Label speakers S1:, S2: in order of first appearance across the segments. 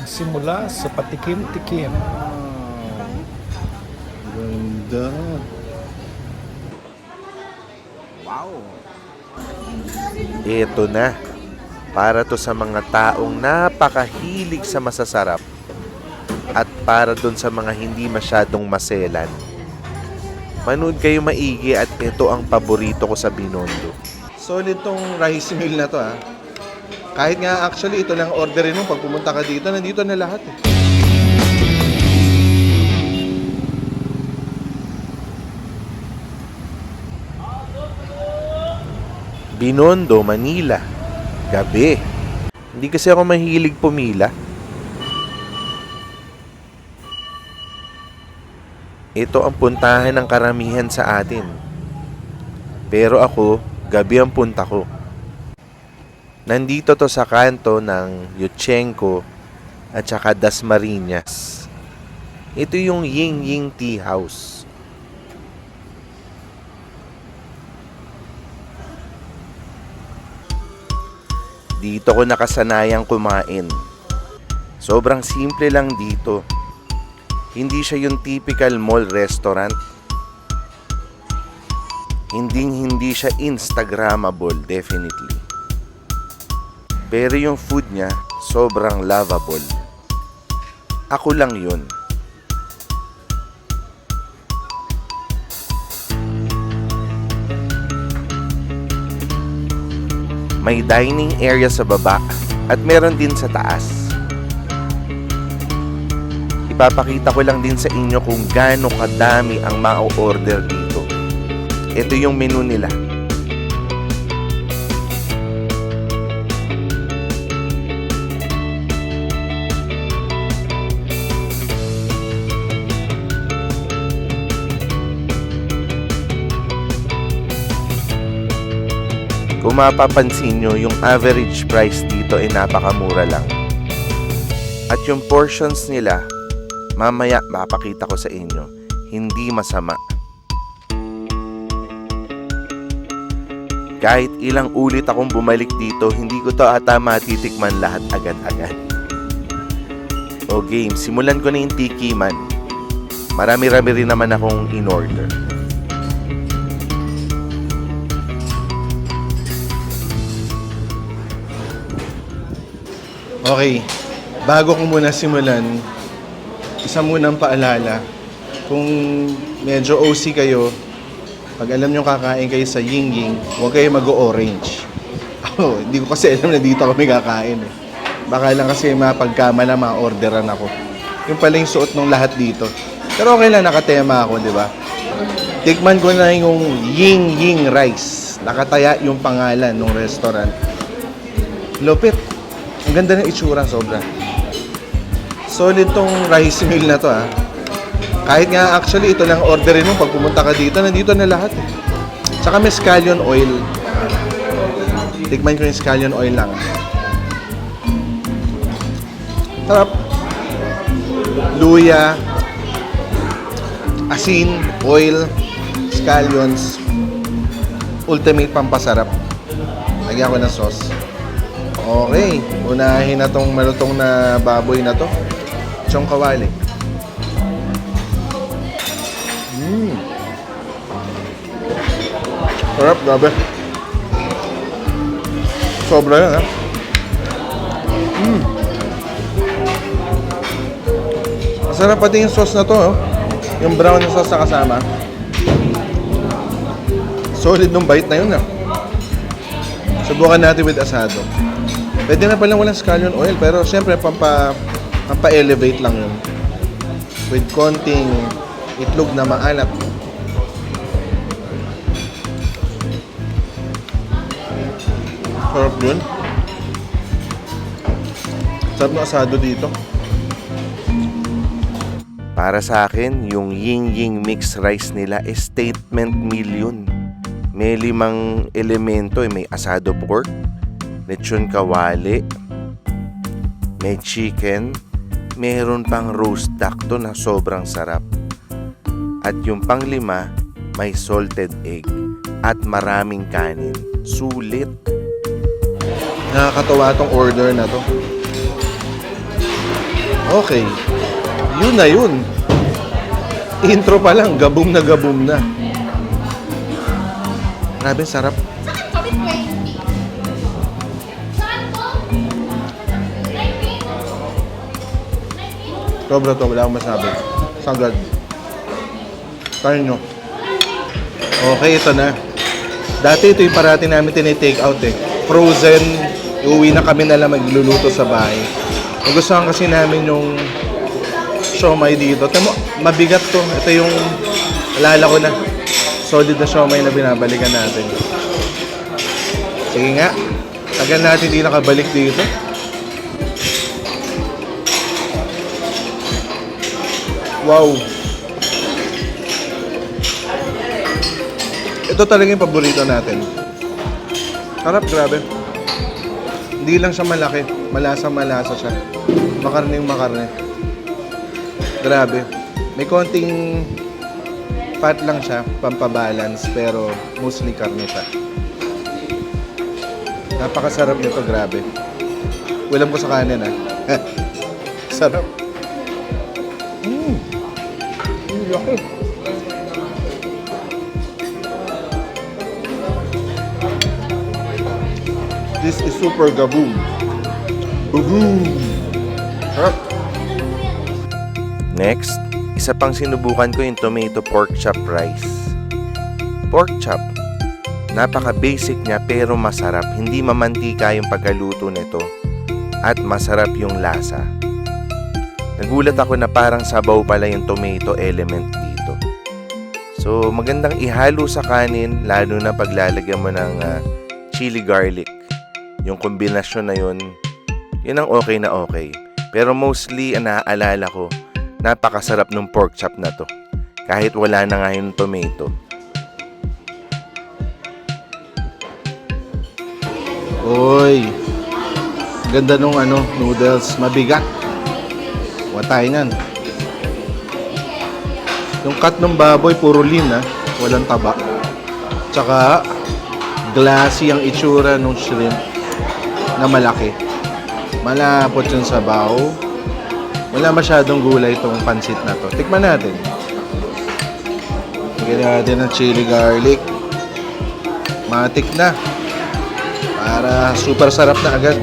S1: nagsimula sa patikim-tikim.
S2: Ganda.
S3: Ito na. Para to sa mga taong napakahilig sa masasarap at para dun sa mga hindi masyadong maselan. Manood kayo maigi at ito ang paborito ko sa Binondo.
S2: Solid tong rice meal na to ah. Kahit nga actually ito lang orderin mo pag pumunta ka dito, nandito na lahat eh.
S3: Binondo, Manila. Gabi. Hindi kasi ako mahilig pumila. Ito ang puntahan ng karamihan sa atin. Pero ako, gabi ang punta ko. Nandito to sa kanto ng Yuchenko at saka Dasmariñas. Ito yung Ying Ying Tea House. Dito ko nakasanayang kumain. Sobrang simple lang dito. Hindi siya yung typical mall restaurant. Hindi hindi siya Instagrammable, definitely. Pero yung food niya, sobrang lovable. Ako lang yun. May dining area sa baba at meron din sa taas. Ipapakita ko lang din sa inyo kung gaano kadami ang ma-order dito. Ito yung menu nila. Kung mapapansin nyo, yung average price dito ay napakamura lang. At yung portions nila, mamaya mapakita ko sa inyo, hindi masama. Kahit ilang ulit akong bumalik dito, hindi ko to ata matitikman lahat agad-agad. O game, simulan ko na yung tiki man. Marami-rami rin naman akong in-order.
S2: Okay, bago ko muna simulan, isa munang paalala. Kung medyo OC kayo, pag alam nyo kakain kayo sa Ying Ying, huwag kayo mag-orange. Oh, hindi ko kasi alam na dito kami kakain eh. Baka lang kasi mapagkamala, ma-orderan ako. Yung pala yung suot ng lahat dito. Pero okay lang, nakatema ako, di ba? Tikman ko na yung Ying Ying Rice. Nakataya yung pangalan ng restaurant. Lupit. Ang ganda ng itsura, sobra. Solid tong rice meal na to ah. Kahit nga actually ito lang orderin mo pag pumunta ka dito, nandito na lahat eh. Tsaka may scallion oil. Tikman ko yung scallion oil lang. Sarap. Luya, asin, oil, scallions, ultimate pampasarap. Lagyan ko ng sauce. Okay, unahin na tong malutong na baboy na to. Chong kawali. Mmm. Sarap, grabe. Sobra yan, ha? Mmm. Masarap pati yung sauce na to, oh. Yung brown na sauce na kasama. Solid nung bite na yun, ah. Subukan natin with asado. Pwede na palang walang scallion oil, pero siyempre pampa, pampa-elevate lang yun. With konting itlog na maalat. Sarap yun. Sarap ng asado dito.
S3: Para sa akin, yung Ying Ying mixed rice nila is statement yun. May limang elemento, eh. may asado pork, lechon kawali, may chicken, meron pang roast duck to na sobrang sarap. At yung panglima, may salted egg at maraming kanin. Sulit.
S2: Nakakatawa tong order na to. Okay. Yun na yun. Intro pa lang, gabum na gabum na. Grabe, sarap. Sobra to, wala akong masabi. Sagad. Kaya nyo. Okay, ito na. Dati ito yung parati namin tinitake out eh. Frozen, uwi na kami na lang magluluto sa bahay. Nagustuhan kasi namin yung siomay dito. Tamo, mabigat to. Ito yung, alala ko na, solid na siomay na binabalikan natin. Sige nga, tagal natin hindi nakabalik dito. Wow. Ito talaga yung paborito natin. Harap, grabe. Hindi lang siya malaki. Malasa-malasa siya. Makarning makarne. Grabe. May konting fat lang siya, pampabalance, pero mostly karne pa. Napakasarap nito, grabe. Ulam ko sa kanin, ah. Sarap. Laki. This is super gaboom. Boom! Sarap.
S3: Next, isa pang sinubukan ko yung tomato pork chop rice. Pork chop, napaka-basic niya pero masarap. Hindi mamantika yung pagkaluto nito at masarap yung lasa. Nagulat ako na parang sabaw pala yung tomato element dito. So, magandang ihalo sa kanin lalo na paglalagyan mo ng ah, chili garlic. Yung kombinasyon na yun, yun ang okay na okay. Pero mostly, ang naaalala ko, napakasarap ng pork chop na to. Kahit wala na nga yung tomato.
S2: Oy. Ganda nung ano, noodles. Mabigat. Huwag tayo niyan. Yung cut ng baboy, puro lean ha. Walang taba. Tsaka, glassy ang itsura ng shrimp na malaki. Malapot yung sabaw. Wala masyadong gulay itong pansit na to. Tikman natin. Lagyan natin ng chili garlic. Matik na. Para super sarap na agad.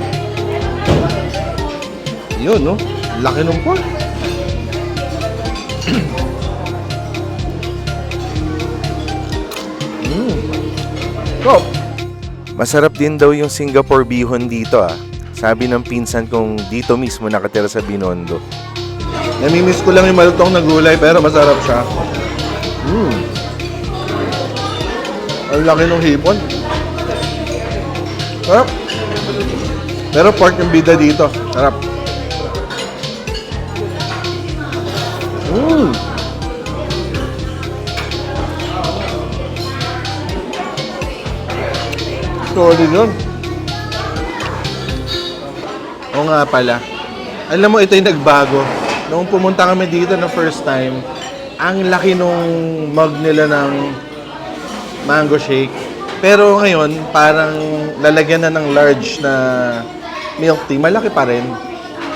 S2: Yun, no? Laki ng pork. mm. Oh,
S3: Masarap din daw yung Singapore bihon dito ah. Sabi ng pinsan kong dito mismo nakatira sa Binondo.
S2: namimiss ko lang yung malutong na gulay pero masarap siya. Mm. Ang laki ng hipon. Sarap. Pero pork yung bida dito. Sarap. Solid yun. Oo nga pala. Alam mo, ito yung nagbago. Noong pumunta kami dito na first time, ang laki nung mug nila ng mango shake. Pero ngayon, parang lalagyan na ng large na milk tea. Malaki pa rin.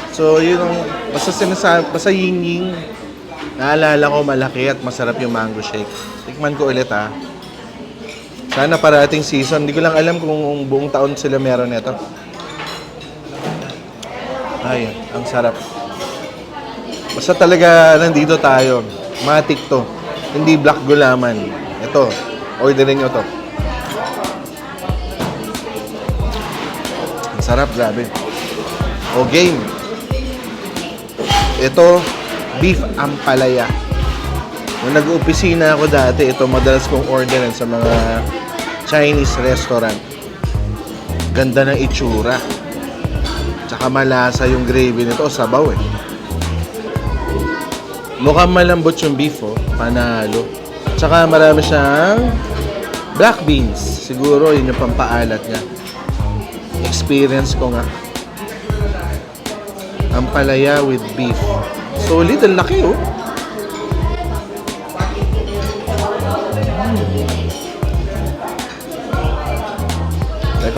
S2: So, yun ang, basta sinasabi, basta ying naalala ko malaki at masarap yung mango shake. Tikman ko ulit ha. Sana parating season. Hindi ko lang alam kung buong taon sila meron nito. Ay, ang sarap. Basta talaga nandito tayo. Matik to. Hindi black gulaman. Ito, orderin nyo to. Ang sarap, grabe. O game. Ito, beef ampalaya. Nung nag-opisina ako dati, ito madalas kong orderin sa mga Chinese restaurant. Ganda ng itsura. Tsaka malasa yung gravy nito. O, sabaw eh. Mukhang malambot yung beef oh. Panalo. Tsaka marami siyang black beans. Siguro yun yung pampaalat niya. Experience ko nga. Ang palaya with beef. Solid, ang laki oh.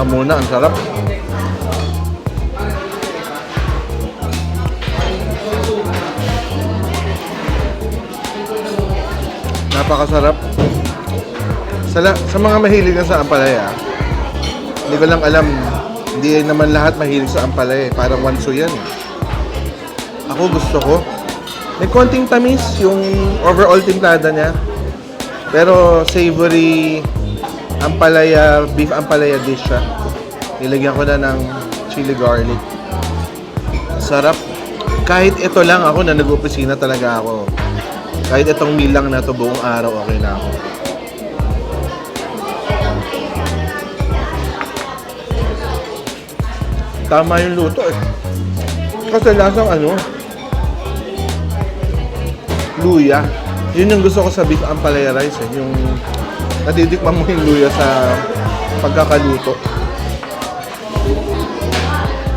S2: ka muna. Ang sarap. Napakasarap. Sa, sa mga mahilig na sa ampalaya, hindi ko lang alam, hindi naman lahat mahilig sa ampalaya. Eh. Parang wanso yan. Eh. Ako gusto ko. May konting tamis yung overall timplada niya. Pero savory ampalaya, beef ampalaya dish siya. Nilagyan ko na ng chili garlic. Sarap. Kahit ito lang ako na nag-opisina talaga ako. Kahit itong meal lang na to buong araw, okay na ako. Tama yung luto eh. Kasi lasang ano, luya. Yun yung gusto ko sa beef ampalaya rice eh. Yung natitikman mo yung luya sa pagkakaluto.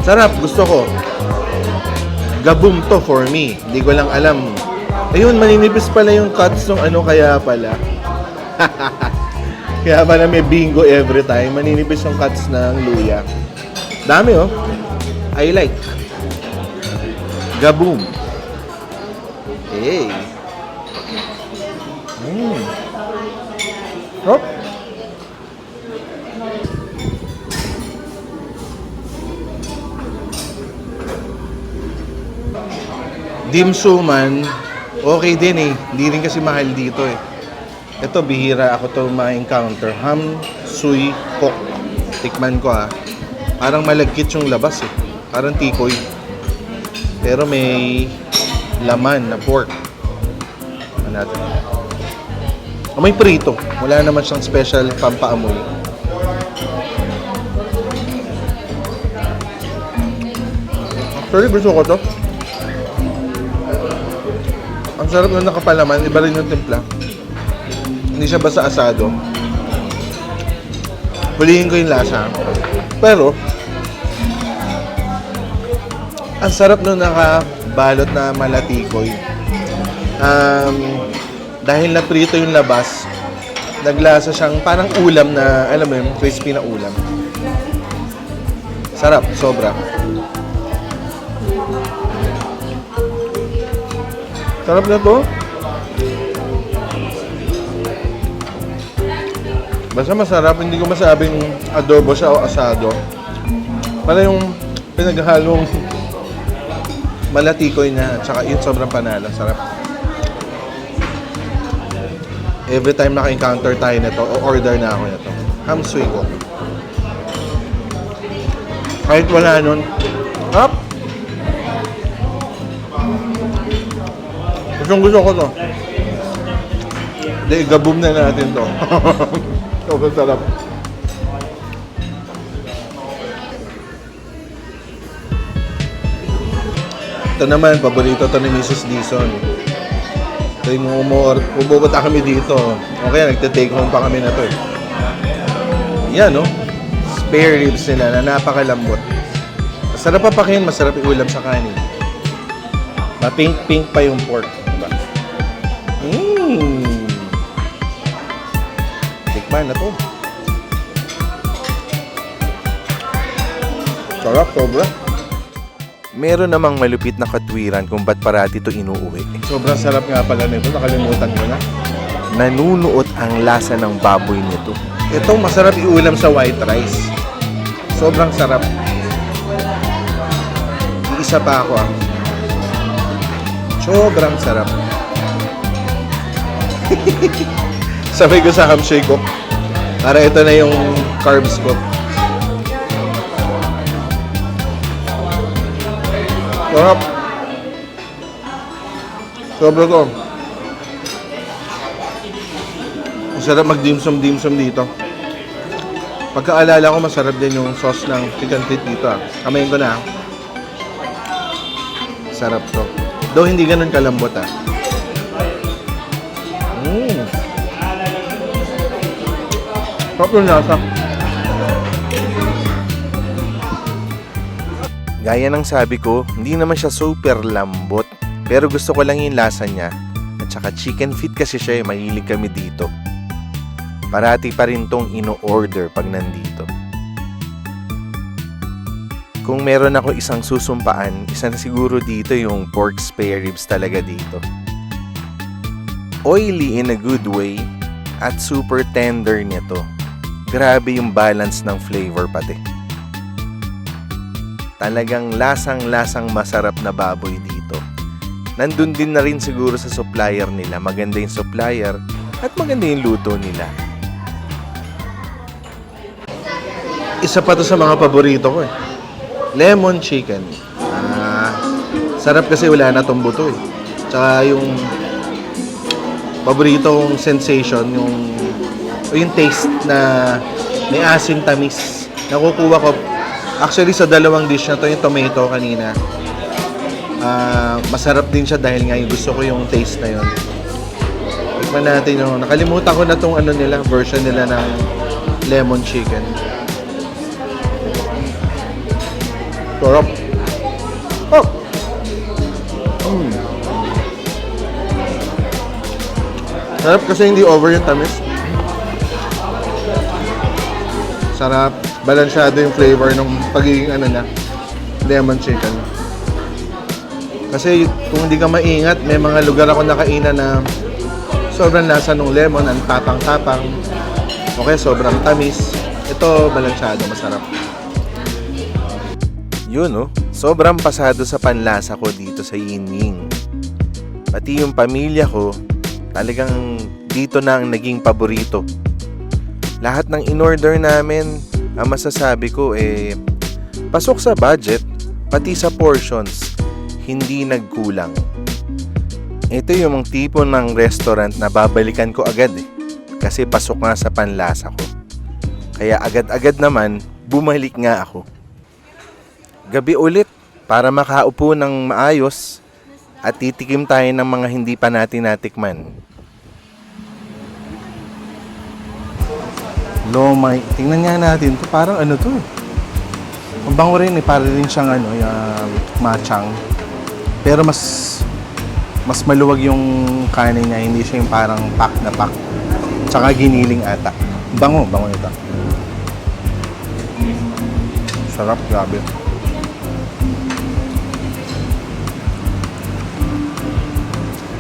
S2: Sarap, gusto ko. Gabum to for me. Hindi ko lang alam. Ayun, maninipis pala yung cuts ng ano kaya pala. kaya pala may bingo every time. Maninipis yung cuts ng luya. Dami oh. I like. Gaboom. Hey. Dim suman, okay din eh. Hindi rin kasi mahal dito eh. Ito, bihira ako to ma-encounter. Ham, suy, kok. Tikman ko ah. Parang malagkit yung labas eh. Parang tikoy. Pero may laman na pork. Ano natin? Amoy prito. Wala naman siyang special pampaamoy. Actually, gusto ko to. Ang sarap na nakapalaman, iba rin yung timpla. Hindi siya basta asado. Hulihin ko yung lasa. Pero, ang sarap nung nakabalot na malatikoy. Um, dahil naprito yung labas, naglasa siyang parang ulam na, alam mo yun, crispy na ulam. Sarap, sobra. Sarap na to. Basta masarap, hindi ko masabing adobo siya o asado. Para yung pinaghalong malatikoy na, tsaka yun sobrang panalo. Sarap. Every time naka-encounter tayo nito, o order na ako nito. Ham suy ko. Kahit wala nun, hap! Gustong gusto ko to. Hindi, gabum na natin to. Sobrang sarap. Ito naman, paborito to ni Mrs. Dison. Tuwing umor, pupunta kami dito. Okay, nagte-take home pa kami na to eh. Yan, no? Spare ribs nila na napakalambot. Masarap pa pakin, masarap iulam sa kanin. Ma-pink-pink pa yung pork. Tikman na to. Sarap, sobra.
S3: Meron namang malupit na katwiran kung ba't parati to inuuwi.
S2: Sobrang sarap nga pala nito. Nakalimutan ko na.
S3: Nanunuot ang lasa ng baboy nito.
S2: Ito, masarap iulam sa white rice. Sobrang sarap. Iisa pa ako ah. Sobrang sarap. Sabay ko sa ham shake ko. Para ito na yung carbs ko. Sarap. Sobra to. Ang sarap mag-dimsum-dimsum dito. Pagkaalala ko, masarap din yung sauce ng chicken feet dito ah. Kamayin ko na ah. Sarap to. Though hindi ganun kalambot ah. Sarap yung lasa.
S3: Gaya ng sabi ko, hindi naman siya super lambot. Pero gusto ko lang yung lasa niya. At saka chicken feet kasi siya eh, mahilig kami dito. Parati pa rin tong ino-order pag nandito. Kung meron ako isang susumpaan, isa na siguro dito yung pork spare ribs talaga dito. Oily in a good way at super tender nito. Grabe yung balance ng flavor pati. Talagang lasang-lasang masarap na baboy dito. Nandun din na rin siguro sa supplier nila. Maganda yung supplier at maganda yung luto nila.
S2: Isa pa to sa mga paborito ko eh. Lemon chicken. Ah, sarap kasi wala na tong buto eh. Tsaka yung paborito kong sensation, yung o yung taste na may asin tamis. Nakukuha ko actually sa dalawang dish na to, yung tomato kanina. Ah, masarap din siya dahil nga yung gusto ko yung taste na yun. Tikman natin yung nakalimutan ko na tong ano nila, version nila ng lemon chicken. Sarap. Oh! Mm. Sarap kasi hindi over yung tamis. Sarap. Balansyado yung flavor ng pagiging ano na, lemon chicken. Kasi kung hindi ka maingat, may mga lugar ako nakainan na sobrang lasa ng lemon, ang tapang-tapang. Okay, sobrang tamis. Ito, balansyado, masarap.
S3: Yun oh, sobrang pasado sa panlasa ko dito sa Yinying. Pati yung pamilya ko, talagang dito na ang naging paborito. Lahat ng in-order namin, ang masasabi ko eh, pasok sa budget, pati sa portions, hindi nagkulang. Ito yung tipo ng restaurant na babalikan ko agad eh, kasi pasok nga sa panlasa ko. Kaya agad-agad naman, bumalik nga ako gabi ulit para makaupo ng maayos at titikim tayo ng mga hindi pa natin natikman.
S2: Lomay. Tingnan nga natin to. Parang ano to. Ang bango rin eh. Para rin siyang ano, yung machang. Pero mas mas maluwag yung kanin niya. Hindi siya yung parang pack na pack. Tsaka giniling ata. Bango. Bango nito. Sarap. Grabe.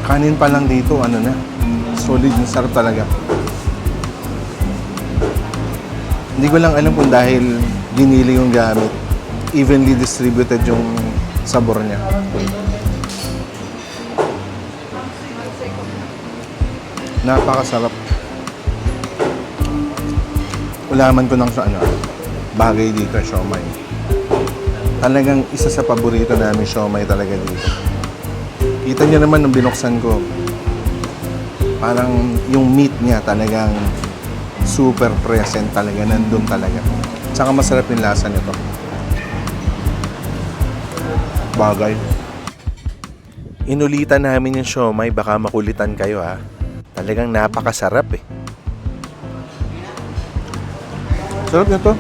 S2: Kanin pa lang dito. Ano na. Solid. Sarap talaga. Hindi ko lang alam kung dahil ginili yung gamit, evenly distributed yung sabor niya. Napakasarap. Ulaman ko ng sa ano, bagay dito, siomay. Talagang isa sa paborito namin siomay talaga dito. Kita niyo naman nung binuksan ko, parang yung meat niya talagang super present talaga, nandun talaga. Tsaka masarap yung lasa nito. Bagay.
S3: Inulitan namin yung siomay, baka makulitan kayo ha. Talagang napakasarap eh.
S2: Sarap nito.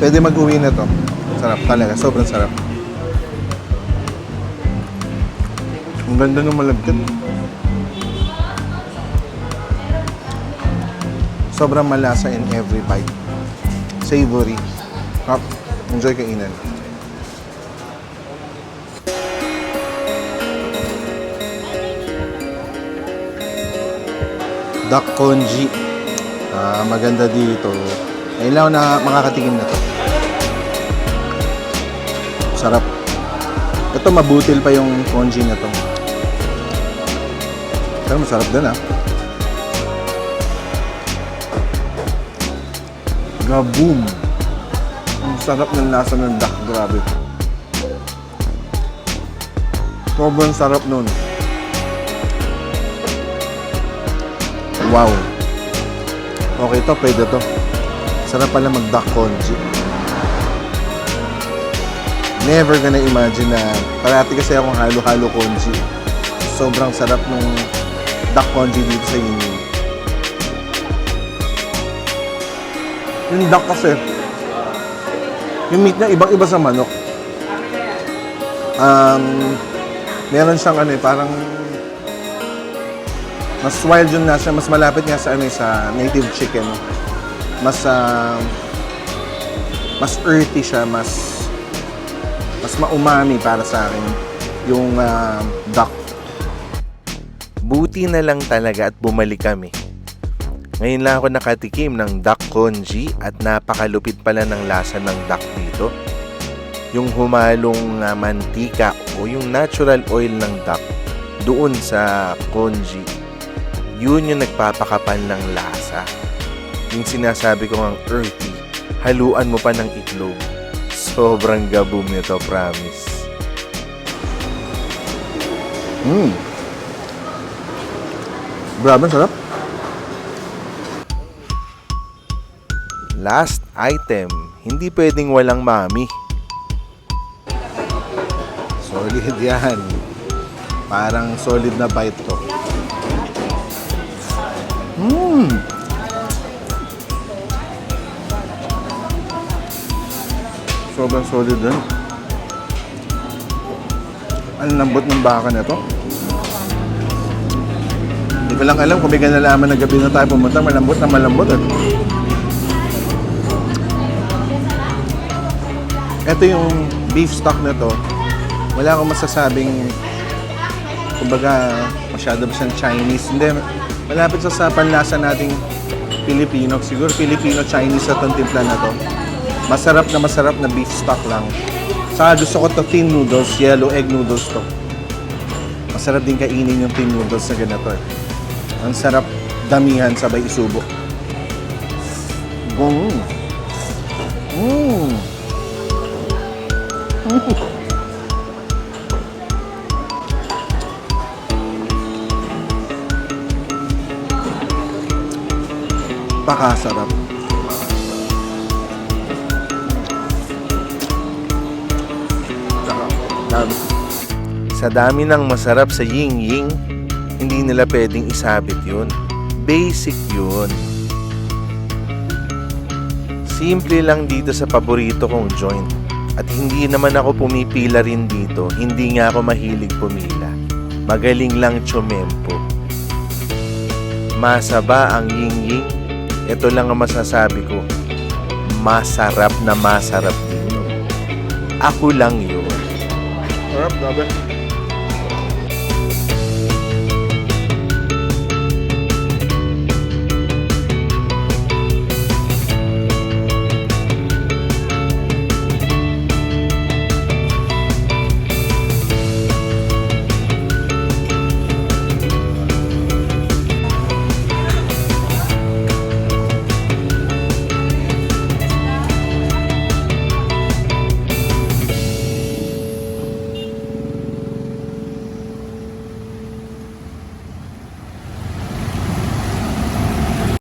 S2: Pwede mag-uwi na to. Sarap talaga, sobrang sarap. Ang ganda ng malagkit. Sobrang malasa in every bite. Savory. Sarap. Enjoy kainan. Duck congee. Ah, maganda dito. Ako na makakatikim na to. Sarap. Ito mabutil pa yung congee na to. Pero masarap din ah. Gaboom! Ang sarap ng lasa ng duck, grabe. Sobrang sarap nun. Wow! Okay to, pwede to. Sarap pala mag-duck congee. Never gonna imagine na parati kasi akong halo-halo congee. Sobrang sarap nung duck congee dito sa inyo. Yung duck kasi, yung meat niya ibang-iba sa manok. Um, meron siyang ano eh, parang mas wild yung nasa, mas malapit nga sa ano eh, sa native chicken. Mas ah, mas earthy siya, mas mas maumami para sa akin yung ah, duck.
S3: Buti na lang talaga at bumalik kami. Ngayon lang ako nakatikim ng duck congee at napakalupit pala ng lasa ng duck dito. Yung humalong ah, mantika o yung natural oil ng duck doon sa congee. Yun yung nagpapakapal ng lasa. Yung sinasabi ko ng earthy, haluan mo pa ng itlog. Sobrang gabum nito, promise.
S2: Mm. Grabe, ang sarap.
S3: Last item, hindi pwedeng walang mami.
S2: Solid yan. Parang solid na bite to. Mmm! Sobrang solid din. Ang lambot ng baka na to. Hindi ko lang alam kung may ganalaman na gabi na tayo pumunta. Malambot na malambot. At... Ito yung beef stock na to. Wala akong masasabing kumbaga masyado ba siyang Chinese. Hindi, malapit sa sa panlasa nating Pilipino. Siguro Filipino-Chinese sa itong timpla na to. Masarap na masarap na beef stock lang. Saka gusto ko to thin noodles, yellow egg noodles to. Masarap din kainin yung thin noodles na ganito eh. Ang sarap damihan sabay isubo. Mm. Pakasarap. Saka, grabe.
S3: Sa dami ng masarap sa Ying Ying, hindi nila pwedeng isabit yun. Basic yun. Simple lang dito sa paborito kong joint. At hindi naman ako pumipila rin dito. Hindi nga ako mahilig pumila. Magaling lang tsumempo. Masaba ang Ying Ying. Ito lang ang masasabi ko. Masarap na masarap din. Ako lang yun.
S2: Sarap, grabe.